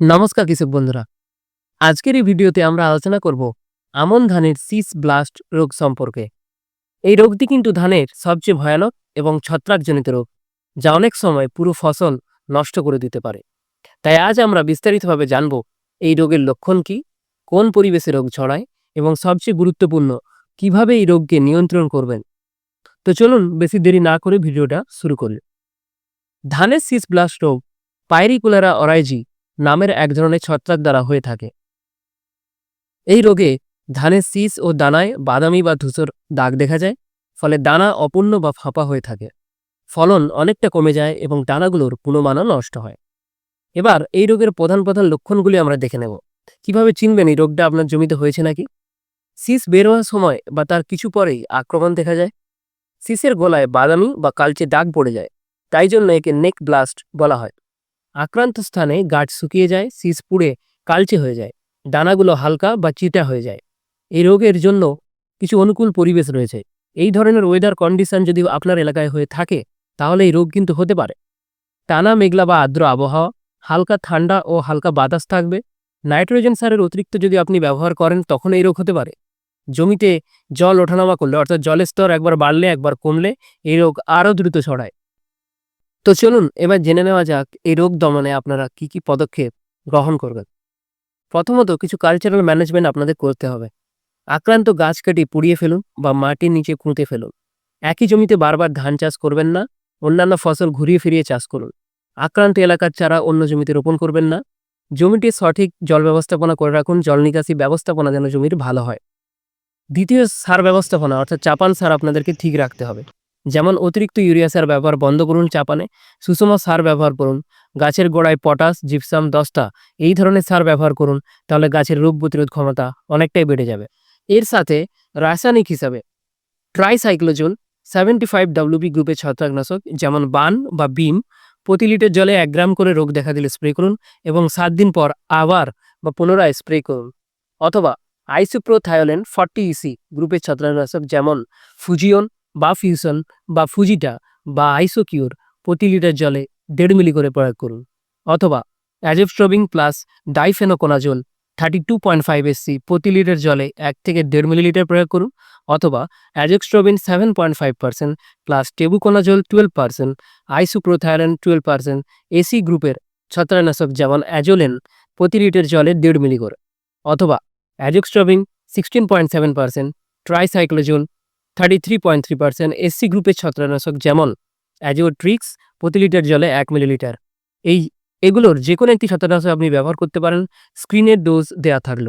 নমস্কার কৃষক বন্ধুরা। আজকের এই ভিডিওতে আমরা আলোচনা করব আমন ধানের সিস ব্লাস্ট রোগ সম্পর্কে। এই রোগটি কিন্তু ধানের সবচেয়ে ভয়ানক এবং ছত্রাকজনিত রোগ, যা অনেক সময় পুরো ফসল নষ্ট করে দিতে পারে। তাই আজ আমরা বিস্তারিতভাবে জানব এই রোগের লক্ষণ কি, কোন পরিবেশে রোগ ছড়ায় এবং সবচেয়ে গুরুত্বপূর্ণ, কীভাবে এই রোগকে নিয়ন্ত্রণ করবেন। তো চলুন বেশি দেরি না করে ভিডিওটা শুরু করি। ধানের সিস ব্লাস্ট রোগ, পাইরিকুলারা অরাইজি নামের এক ধরনের ছত্রাক দ্বারা হয়ে থাকে। এই রোগে ধানের শীষ ও দানায় বাদামি বা ধূসর দাগ দেখা যায়, ফলে দানা অপূর্ণ বা ফাঁপা হয়ে থাকে। ফলন অনেকটা কমে যায় এবং দানাগুলোর গুণমানও নষ্ট হয়। এবার এই রোগের প্রধান প্রধান লক্ষণগুলি আমরা দেখে নেব। কীভাবে চিনবেন এই রোগটা আপনার জমিতে হয়েছে নাকি? শীষ বের হওয়ার সময় বা তার কিছু পরেই আক্রমণ দেখা যায়। শীষের গলায় বাদামি বা কালচে দাগ পড়ে যায়, তাই জন্য একে নেক ব্লাস্ট বলা হয়। আক্রান্ত স্থানে গাছ শুকিয়ে যায়, শীষ পুড়ে কালচে হয়ে যায় দানাগুলো হালকা বা চিটা হয়ে যায়। এই রোগের জন্য কিছু অনুকূল পরিবেশ রয়েছে। এই ধরনের ওয়েদার কন্ডিশন যদি আপনার এলাকায় হয়ে থাকে, তাহলে এই রোগ কিন্তু হতে পারে। টানা মেঘলা বা আর্দ্র আবহাওয়া, হালকা ঠান্ডা ও হালকা বাতাস থাকবে। নাইট্রোজেন সারের অতিরিক্ত যদি আপনি ব্যবহার করেন, তখন এই রোগ হতে পারে। জমিতে জল ওঠানামা করলে, অর্থাৎ জলের স্তর একবার বাড়লে, একবার কমলে, এই রোগ আরও দ্রুত ছড়ায়। তো চলুন এবার জেনে নেওয়া যাক এই রোগ দমনে আপনারা কি কি পদক্ষেপ গ্রহণ করবেন। প্রথমত কিছু কালচারাল ম্যানেজমেন্ট আপনাদের করতে হবে। আক্রান্ত গাছ কেটে পুড়িয়ে ফেলুন বা মাটির নিচে পুঁতে ফেলুন। একই জমিতে বারবার ধান চাষ করবেন না, অন্যান্য ফসল ঘুরিয়ে ফিরিয়ে চাষ করুন। আক্রান্ত এলাকার চারা অন্য জমিতে রোপণ করবেন না। জমিটি সঠিক জল ব্যবস্থাপনা করে রাখুন, জল নিকাশি ব্যবস্থাপনা যেন জমির ভালো হয়। দ্বিতীয় সার ব্যবস্থাপনা অর্থাৎ চাপান সার আপনাদেরকে ঠিক রাখতে হবে। যেমন অতিরিক্ত ইউরিয়া সার ব্যবহার বন্ধ করুন চাপানে, সুষম সার ব্যবহার করুন, গাছের গোড়ায় পটাশ, জিপসাম দশটা, এই ধরনের সার ব্যবহার করুন, তাহলে গাছের রোগ প্রতিরোধ ক্ষমতা অনেকটাই বেড়ে যাবে। এর সাথে রাসায়নিক হিসাবে ট্রাইসাইক্লোজোন সেভেন্টি ফাইভ ডাব্লিউবি গ্রুপের ছত্রাকনাশক যেমন বান বা বিম প্রতি লিটার জলে এক গ্রাম করে রোগ দেখা দিলে স্প্রে করুন এবং সাত দিন পর আবার বা পুনরায় স্প্রে করুন। অথবা আইসোপ্রোথায়োলেন ফর্টি ইসি গ্রুপের ছত্রাকনাশক যেমন ফুজিয়ন বা ফিউশন বা ফুজিটা বা আইসোকিউর প্রতি লিটার জলে দেড় মিলি করে প্রয়োগ করুন। অথবা azoxystrobin plus difenoconazole thirty two point five SC প্রতি লিটার জলে এক থেকে দেড় মিলিলিটার প্রয়োগ করুন। অথবা azoxystrobin seven point five percent plus tebuconazole twelve percent isoprothiolane twelve percent EC গ্রুপের ছত্রাকনাশক যেমন অ্যাজোলেন প্রতি লিটার জলে দেড় মিলি করে। অথবা azoxystrobin sixteen point seven percent tricyclazole thirty three point three percent SC গ্রুপের ছত্রাকনাশক যেমন অ্যাজিওট্রিক্স প্রতি লিটার জলে এক মিলিলিটার এই এগুলোর যে কোনো একটি ছত্রাকনাশক আপনি ব্যবহার করতে পারেন স্ক্রিনের ডোজ দেয়া থাকল।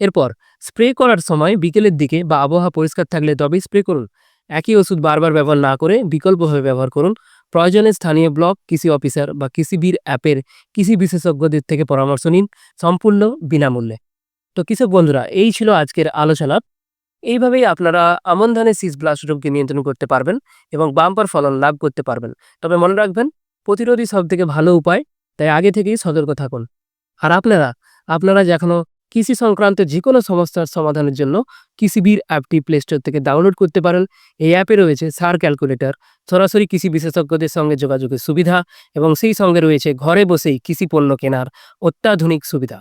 এরপর স্প্রে করার সময় বিকেলের দিকে বা আবহাওয়া পরিষ্কার থাকলে তবেই স্প্রে করুন। একই ওষুধ বারবার ব্যবহার না করে বিকল্পভাবে ব্যবহার করুন। প্রয়োজনে স্থানীয় ব্লক কৃষি অফিসার বা কৃষিবির অ্যাপের কৃষি বিশেষজ্ঞদের থেকে পরামর্শ নিন, সম্পূর্ণ বিনামূল্যে। তো কৃষক বন্ধুরা, এই ছিল আজকের আলোচনা। এইভাবেই আপনারা আমন ধানের সিজ ব্লাস্ট রোগকে নিয়ন্ত্রণ করতে পারবেন এবং বাম্পার ফলন লাভ করতে পারবেন। তবে মনে রাখবেন, প্রতিরোধই সব থেকে ভালো উপায়, তাই আগে থেকেই সতর্ক থাকুন। আর আপনারা আপনারা এখনও কৃষি সংক্রান্ত যে কোনো সমস্যার সমাধানের জন্য কৃষিবির অ্যাপটি প্লে স্টোর থেকে ডাউনলোড করতে পারেন। এই অ্যাপে রয়েছে সার ক্যালকুলেটর, সরাসরি কৃষি বিশেষজ্ঞদের সঙ্গে যোগাযোগের সুবিধা এবং সেই সঙ্গে রয়েছে ঘরে বসেই কৃষি পণ্য কেনার অত্যাধুনিক সুবিধা।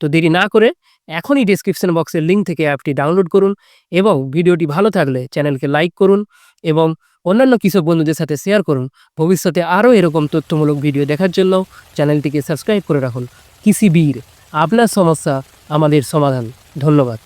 তো দেরি না করে এখনই ডিসক্রিপশন বক্সের লিঙ্ক থেকে অ্যাপটি ডাউনলোড করুন এবং ভিডিওটি ভালো থাকলে চ্যানেলকে লাইক করুন এবং অন্যান্য কৃষক বন্ধুদের সাথে শেয়ার করুন। ভবিষ্যতে আরও এরকম তথ্যমূলক ভিডিও দেখার জন্য চ্যানেলটিকে সাবস্ক্রাইব করে রাখুন। কৃষিবীর আপনার সমস্যা, আমাদের সমাধান। ধন্যবাদ।